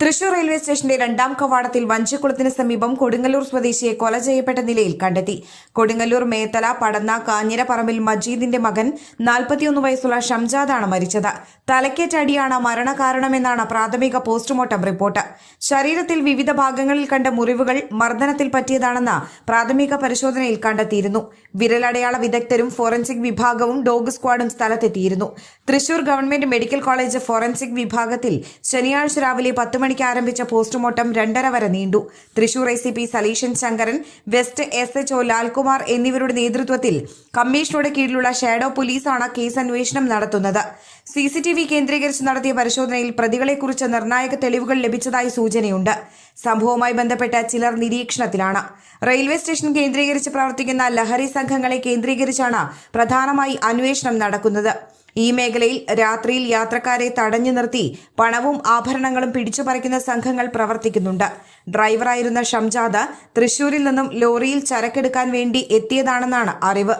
Thrissur railway സ്റ്റേഷന്റെ രണ്ടാം കവാടത്തിൽ വഞ്ചിക്കുളത്തിന് സമീപം കൊടുങ്ങല്ലൂർ സ്വദേശിയെ കൊല ചെയ്യപ്പെട്ട നിലയിൽ കണ്ടെത്തി. കൊടുങ്ങല്ലൂർ മേത്തല പടന്ന കാഞ്ഞിരപ്പറമ്പിൽ മജീദിന്റെ മകൻ നാൽപ്പത്തിയൊന്ന് വയസ്സുള്ള ഷംജാദാണ് മരിച്ചത്. തലക്കേറ്റടിയാണ് മരണകാരണമെന്നാണ് പ്രാഥമിക പോസ്റ്റ്മോർട്ടം റിപ്പോർട്ട്. ശരീരത്തിൽ വിവിധ ഭാഗങ്ങളിൽ കണ്ട മുറിവുകൾ മർദ്ദനത്തിൽ പറ്റിയതാണെന്ന് പ്രാഥമിക പരിശോധനയിൽ കണ്ടെത്തിയിരുന്നു. വിരലടയാള വിദഗ്ധരും ഫോറൻസിക് വിഭാഗവും ഡോഗ് സ്ക്വാഡും സ്ഥലത്തെത്തിയിരുന്നു. Thrissur government medical college forensic വിഭാഗത്തിൽ ശനിയാഴ്ച രാവിലെ പത്ത് മണിക്ക് ആരംഭിച്ച പോസ്റ്റ്മോർട്ടം രണ്ടര വരെ നീണ്ടു. Thrissur A C P Saleeshan Sankaran west S H O Lalkumar എന്നിവരുടെ നേതൃത്വത്തിൽ കമ്മീഷനുടെ കീഴിലുള്ള ഷാഡോ പോലീസാണ് കേസ് അന്വേഷണം നടത്തുന്നത്. സി സി ടി വി കേന്ദ്രീകരിച്ച് നടത്തിയ പരിശോധനയിൽ പ്രതികളെക്കുറിച്ച് നിർണായക തെളിവുകൾ ലഭിച്ചതായി സൂചനയുണ്ട്. സംഭവവുമായി ബന്ധപ്പെട്ട ചിലർ നിരീക്ഷണത്തിലാണ്. റെയിൽവേ സ്റ്റേഷൻ കേന്ദ്രീകരിച്ച് പ്രവർത്തിക്കുന്ന ലഹരി സംഘങ്ങളെ കേന്ദ്രീകരിച്ചാണ് പ്രധാനമായി അന്വേഷണം നടക്കുന്നത്. ഈ മേഖലയിൽ രാത്രിയിൽ യാത്രക്കാരെ തടഞ്ഞു നിർത്തി പണവും ആഭരണങ്ങളും പിടിച്ചുപറിക്കുന്ന സംഘങ്ങൾ പ്രവർത്തിക്കുന്നുണ്ട്. ഡ്രൈവറായിരുന്ന ഷംജാദ തൃശൂരിൽ നിന്നും ലോറിയിൽ ചരക്കെടുക്കാൻ വേണ്ടി എത്തിയതാണെന്നാണ് അറിവ്.